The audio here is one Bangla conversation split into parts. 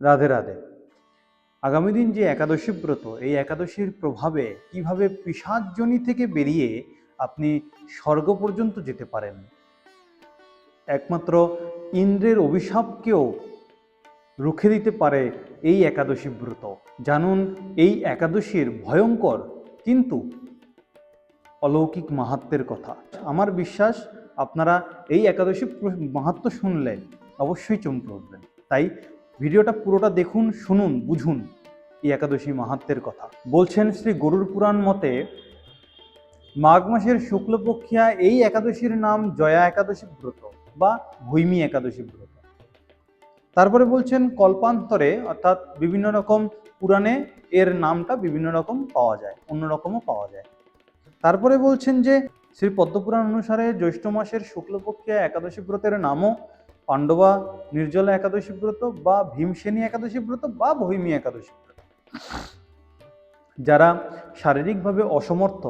রাধে রাধে আগামী দিন যে একাদশী ব্রত এই একাদশীর প্রভাবে কীভাবে পিসাজজনি থেকে বেরিয়ে আপনি স্বর্গ পর্যন্ত যেতে পারেন একমাত্র ইন্দ্রের অভিশাপকেও রুখে দিতে পারে এই একাদশী ব্রত জানুন এই একাদশীর ভয়ঙ্কর কিন্তু অলৌকিক মাহাত্মের কথা আমার বিশ্বাস আপনারা এই একাদশী মাহাত্ম শুনলে অবশ্যই চমকে উঠবেন তাই ভিডিওটা পুরোটা দেখুন, শুনুন, বুঝুন এই একাদশী মাহাত্মের কথা। বলছেন শ্রী গরুর পুরাণ মতে, মাঘ মাসের শুক্লপক্ষিয়া এই একাদশীর নাম জয়া একাদশী ব্রত বা ভৈমী একাদশী ব্রত। তারপরে বলছেন কল্পান্তরে, অর্থাৎ বিভিন্ন রকম পুরাণে এর নামটা বিভিন্ন রকম পাওয়া যায়, অন্য রকমও পাওয়া যায়। তারপরে বলছেন যে, শ্রী পদ্মপুরাণ অনুসারে জ্যৈষ্ঠ মাসের শুক্লপক্ষিয়া একাদশী ব্রতের নামও পাণ্ডবা, নির্জলা একাদশী ব্রত বা ভীমসেনী একাদশী ব্রত বা ভৈমী একাদশী ব্রত। যারা শারীরিকভাবে অসমর্থ,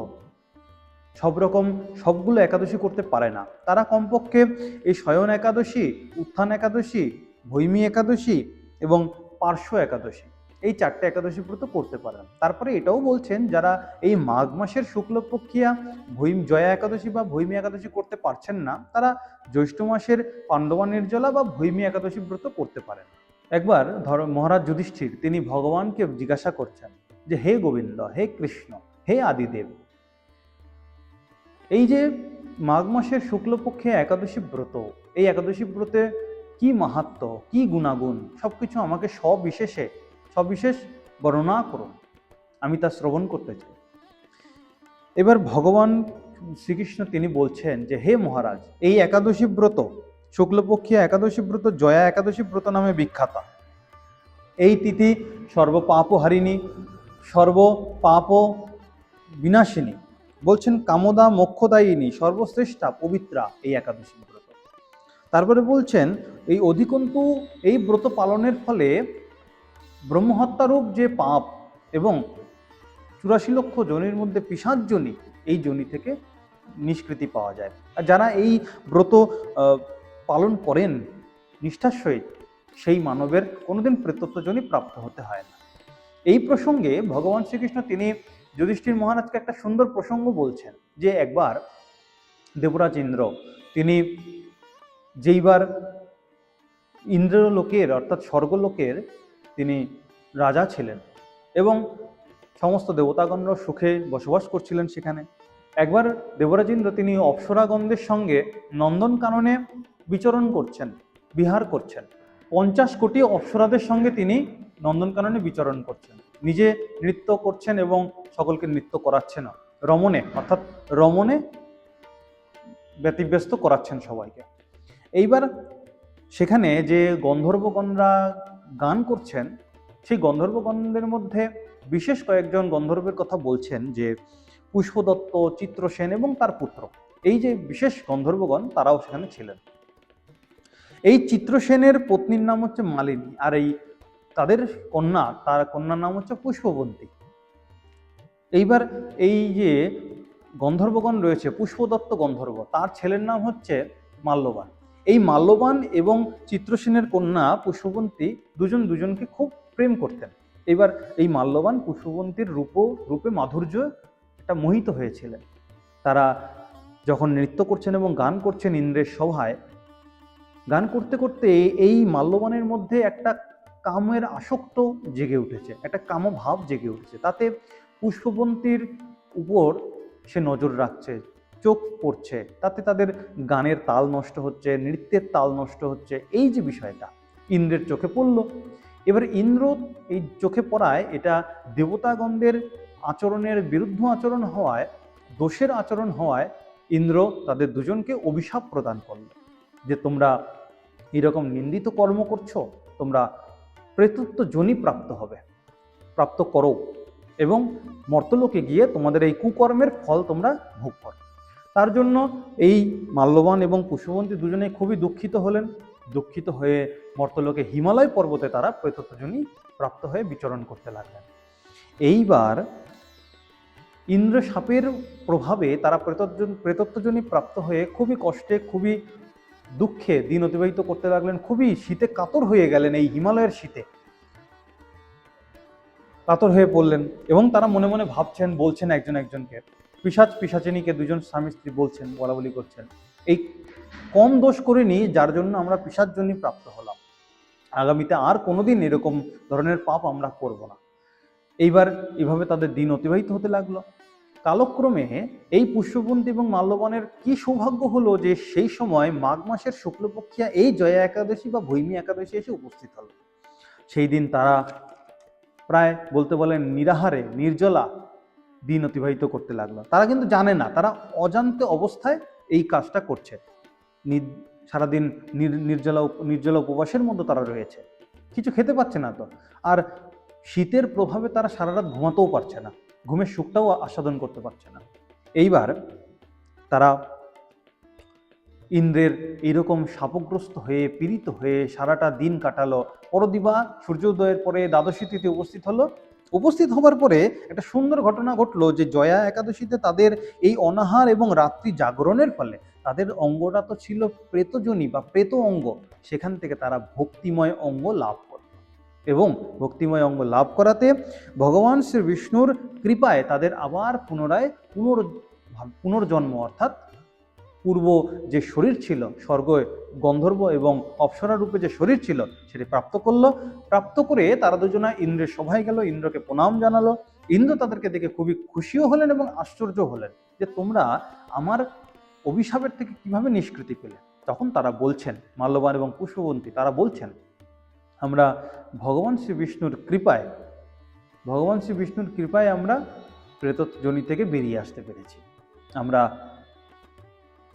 সব রকম সবগুলো একাদশী করতে পারে না, তারা কমপক্ষে এই শয়ন একাদশী, উত্থান একাদশী, ভৈমী একাদশী এবং পার্শ্ব একাদশী এই চারটে একাদশী ব্রত করতে পারেন। তারপরে এটাও বলছেন যারা এই মাঘ মাসের শুক্লপক্ষিয়া, ভৈম জয়া একাদশী বা ভৈমী একাদশী করতে পারছেন না, তারা জ্যৈষ্ঠ মাসের পাণ্ডবা নির্জলা বা ভৈমী একাদশী ব্রত করতে পারেন। একবার ধর মহারাজ যুধিষ্ঠির, তিনি ভগবানকে জিজ্ঞাসা করছেন যে, হে গোবিন্দ, হে কৃষ্ণ, হে আদিদেব, এই যে মাঘ মাসের শুক্লপক্ষে একাদশী ব্রত, এই একাদশী ব্রতে কি মাহাত্ম কি গুণাগুণ সব কিছু আমাকে সবিশেষে সবিশেষ বর্ণনা করুন। আমি তা শ্রবণ করতে চাই। এবার ভগবান শ্রীকৃষ্ণ তিনি বলছেন যে, হে মহারাজ, এই একাদশী ব্রত শুক্লপক্ষীয় একাদশী ব্রত, জয়া একাদশী ব্রত নামে বিখ্যাত। এই তিথি সর্বপাপহারিণী সর্বপাপ বিনাশিনী বলছেন কামদা মোক্ষদায়িনী, সর্বশ্রেষ্ঠা পবিত্রা এই একাদশী ব্রত। তারপরে বলছেন, এই অধিকন্তু এই ব্রত পালনের ফলে ব্রহ্মহত্যারূপ যে পাপ এবং চুরাশি লক্ষ জনির মধ্যে পিসাজ জনি, এই জনি থেকে নিষ্কৃতি পাওয়া যায়। আর যারা এই ব্রত পালন করেন নিষ্ঠার সহিত সেই মানবের কোনোদিন প্রেতত্ব জনি প্রাপ্ত হতে হয় না। এই প্রসঙ্গে ভগবান শ্রীকৃষ্ণ তিনি যুধিষ্ঠির মহারাজকে একটা সুন্দর প্রসঙ্গ বলছেন, যে একবার দেবরাজ ইন্দ্র, তিনি যেইবার ইন্দ্রলোকের, অর্থাৎ স্বর্গলোকের তিনি রাজা ছিলেন এবং সমস্ত দেবতাগণরা সুখে বসবাস করছিলেন সেখানে। একবার দেবরাজ ইন্দ্র তিনি অপ্সরাগণদের সঙ্গে নন্দনকাননে বিচরণ করছেন, বিহার করছেন। পঞ্চাশ কোটি অপ্সরাদের সঙ্গে তিনি নন্দনকাননে বিচরণ করছেন। নিজে নৃত্য করছেন এবং সকলকে নৃত্য করাচ্ছেন রমণে, অর্থাৎ রমণে ব্যতিব্যস্ত করাচ্ছেন সবাইকে। এইবার সেখানে যে গন্ধর্বগণরা গান করছেন, সেই গন্ধর্বগণদের মধ্যে বিশেষ কয়েকজন গন্ধর্বের কথা বলছেন যে পুষ্পদত্ত, চিত্রসেন এবং তার পুত্র। এই যে বিশেষ গন্ধর্বগণ, তারাও সেখানে ছিলেন। এই চিত্রসেনের পত্নীর নাম হচ্ছে মালিনী আর এই তাদের কন্যা, তার কন্যার নাম হচ্ছে পুষ্পবন্তী এইবার এই যে গন্ধর্বগণ রয়েছে, পুষ্পদত্ত গন্ধর্ব, তার ছেলের নাম হচ্ছে মাল্যবান। এই মাল্যবান এবং চিত্রসেনের কন্যা পুষ্পবন্তী দুজন দুজনকে খুব প্রেম করতেন। এবার এই মাল্যবান পুষ্পবন্তীর রূপ, রূপে মাধুর্য একটা মোহিত হয়েছিলেন। তারা যখন নৃত্য করছেন এবং গান করছেন ইন্দ্রের সভায়, গান করতে করতে এই মাল্যবানের মধ্যে একটা কামের আসক্ত জেগে উঠেছে, একটা কামভাব জেগে উঠেছে। তাতে পুষ্পবন্তীর উপর সে নজর রাখছে চোখ পড়ছে, তাতে তাদের গানের তাল নষ্ট হচ্ছে, নৃত্যের তাল নষ্ট হচ্ছে, এই যে বিষয়টা ইন্দ্রের চোখে পড়ল। এবার ইন্দ্র এই চোখে পড়ায় এটা দেবতাগণদের আচরণের বিরুদ্ধ আচরণ হওয়ায়, দোষের আচরণ হওয়ায় ইন্দ্র তাদের দুজনকে অভিশাপ প্রদান করল যে তোমরা এরকম নিন্দিত কর্ম করছ, তোমরা প্রেতত্ব জনি প্রাপ্ত হবে, প্রাপ্ত করো এবং মর্তলোকে গিয়ে তোমাদের এই কুকর্মের ফল তোমরা ভোগ করো। তার জন্য এই মাল্যবান এবং পুষ্পবন্তী দুজনে খুবই দুঃখিত হলেন। দুঃখিত হয়ে মর্তলোকে হিমালয় পর্বতে তারা প্রেতত্বজনী প্রাপ্ত হয়ে বিচরণ করতে লাগলেন। এইবার ইন্দ্র সাপের প্রভাবে তারা প্রেতত্ব প্রেতত্বজনী প্রাপ্ত হয়ে খুবই কষ্টে, খুবই দুঃখে দিন অতিবাহিত করতে লাগলেন। খুবই শীতে কাতর হয়ে গেলেন এই হিমালয়ের শীতে। কাতর হয়ে পড়লেন এবং তারা মনে মনে ভাবছেন, বলছেন একজন একজনকে পিসাচ পিসাচিনীকে দুজন স্বামী স্ত্রী বলছেন বলা বলি করছেন। এই কম দোষ করিনি, যার জন্য আমরা পিসার জন্য প্রাপ্ত হলাম। আগামীতে আর কোনোদিন এরকম ধরনের পাপ আমরা করব না। এইবার এভাবে তাদের দিন অতিবাহিত হতে লাগল। কালক্রমে এই পুষ্পবন্তী এবং মাল্যবানের কি সৌভাগ্য হলো যে সেই সময় মাঘ মাসের শুক্লপক্ষিয়া এই জয়া একাদশী বা ভৈমী একাদশী এসে উপস্থিত হলো। সেই দিন তারা প্রায় বলতে বলেন নিরাহারে, নির্জলা দিন অতিবাহিত করতে লাগল। তারা কিন্তু জানে না, তারা অজান্তে অবস্থায় এই কাজটা করছে। সারাদিন নির- নির্জলা নির্জলা উপবাসের মধ্যে তারা রয়েছে। কিছু খেতে পাচ্ছে না তো। আর শীতের প্রভাবে তারা সারা রাত ঘুমাতেও পারছে না। ঘুমের সুখটাও আস্বাদন করতে পারছে না। এইবার তারা ইন্দ্রের এইরকম শাপগ্রস্ত হয়ে, পীড়িত হয়ে সারাটা দিন কাটালো। পরদিবা সূর্যোদয়ের পরে দ্বাদশী তিথি উপস্থিত হলো। উপস্থিত হবার পরে একটা সুন্দর ঘটনা ঘটলো যে জয়া একাদশীতে তাদের এই অনাহার এবং রাত্রি জাগরণের ফলে তাদের অঙ্গটা তো ছিল প্রেতজনী বা প্রেত অঙ্গ। সেখান থেকে তারা ভক্তিময় অঙ্গ লাভ করল। এবং ভক্তিময় অঙ্গ লাভ করাতে ভগবান শ্রী বিষ্ণুর কৃপায় তাদের আবার পুনরায় পুনর পুনর্জন্ম অর্থাৎ পূর্ব যে শরীর ছিল স্বর্গ গন্ধর্ব এবং অপ্সরা রূপে যে শরীর ছিল, সেটি প্রাপ্ত করল। প্রাপ্ত করে তারা দুজনা ইন্দ্রের সভায় গেল, ইন্দ্রকে প্রণাম জানালো। ইন্দ্র তাদেরকে দেখে খুবই খুশিও হলেন এবং আশ্চর্য হলেন যে, তোমরা আমার অভিশাপের থেকে কীভাবে নিষ্কৃতি পেলে? তখন তারা বলছেন, মাল্যবান এবং পুষ্পবন্তী তারা বলছেন, আমরা ভগবান শ্রী বিষ্ণুর কৃপায়, ভগবান শ্রী বিষ্ণুর কৃপায় আমরা প্রেতজনি থেকে বেরিয়ে আসতে পেরেছি। আমরা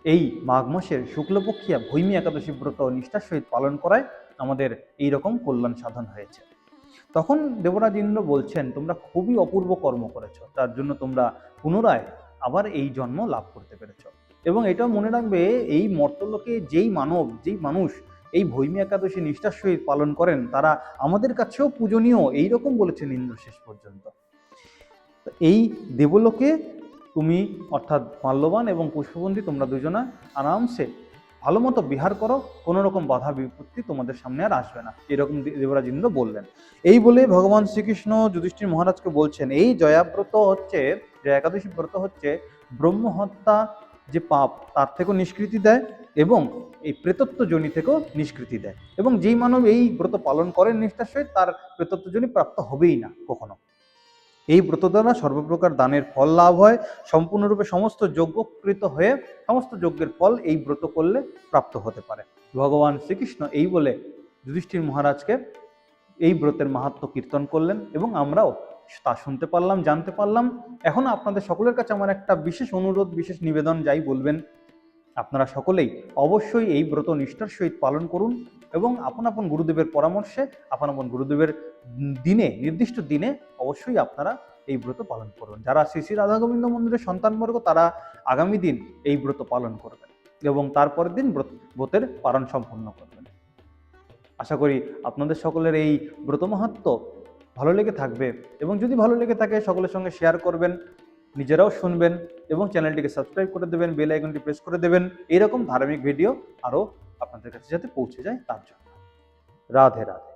এই মাঘ মাসের শুক্লপক্ষিয়া ভৈমী একাদশী ব্রত নিষ্ঠার সহিত পালন করায় আমাদের এই রকম কল্যাণ সাধন হয়েছে। তখন দেবরাজ ইন্দ্র বলছেন, তোমরা খুবই অপূর্ব কর্ম করেছ, তার জন্য তোমরা পুনরায় আবার এই জন্ম লাভ করতে পেরেছ। এবং এটাও মনে রাখবে, এই মর্তলোকে যেই মানব, যেই মানুষ এই ভৈমী একাদশী নিষ্ঠার সহিত পালন করেন, তারা আমাদের কাছেও পূজনীয়, এইরকম বলেছেন ইন্দ্র শেষ পর্যন্ত। এই দেবলোকে তুমি অর্থাৎ মাল্যবান এবং পুষ্পবন্তী তোমরা দুজনা আরামসে ভালো মতো বিহার করো, কোনো রকম বাধা বিপত্তি তোমাদের সামনে আর আসবে না। এরকম দেবরাজ ইন্দ্র বললেন। এই বলে ভগবান শ্রীকৃষ্ণ যুধিষ্ঠির মহারাজকে বলছেন, এই জয়াব্রত হচ্ছে, জয়া একাদশী ব্রত হচ্ছে, ব্রহ্মহত্যা যে পাপ, তার থেকেও নিষ্কৃতি দেয় এবং এই প্রেতত্ব জনি থেকেও নিষ্কৃতি দেয়। এবং যেই মানব এই ব্রত পালন করেন নিষ্ঠার সহিত, তার প্রেতত্ব জনি প্রাপ্ত হবেই না কখনো। এই ব্রত দ্বারা সর্বপ্রকার দানের ফল লাভ হয়। সম্পূর্ণরূপে সমস্ত যজ্ঞকৃত হয়ে সমস্ত যজ্ঞের ফল এই ব্রত করলে প্রাপ্ত হতে পারে। ভগবান শ্রীকৃষ্ণ এই বলে যুধিষ্ঠির মহারাজকে এই ব্রতের মাহাত্ম কীর্তন করলেন এবং আমরাও তা শুনতে পারলাম, জানতে পারলাম। এখন আপনাদের সকলের কাছে আমার একটা বিশেষ অনুরোধ, বিশেষ নিবেদন যাই বলবেন। আপনারা সকলেই অবশ্যই এই ব্রত নিষ্ঠার সহিত পালন করুন এবং আপন আপন গুরুদেবের পরামর্শে, আপন আপন গুরুদেবের দিনে, নির্দিষ্ট দিনে অবশ্যই আপনারা এই ব্রত পালন করুন। যারা শ্রী শ্রী রাধা গোবিন্দ মন্দিরের সন্তানবর্গ তারা আগামী দিন এই ব্রত পালন করবেন এবং তারপরের দিন ব্রত, ব্রতের পালন সম্পন্ন করবেন। আশা করি আপনাদের সকলের এই ব্রত মাহাত্ম ভালো লেগে থাকবে এবং যদি ভালো লেগে থাকে, সকলের সঙ্গে শেয়ার করবেন, নিজেরাও শুনবেন এবং চ্যানেলটিকে সাবস্ক্রাইব করে দেবেন বেল আইকনটি প্রেস করে দেবেন। এরকম ধার্মিক ভিডিও আরও আপনাদের কাছে যাতে পৌঁছে যায়, তার জন্য। রাধে রাধে।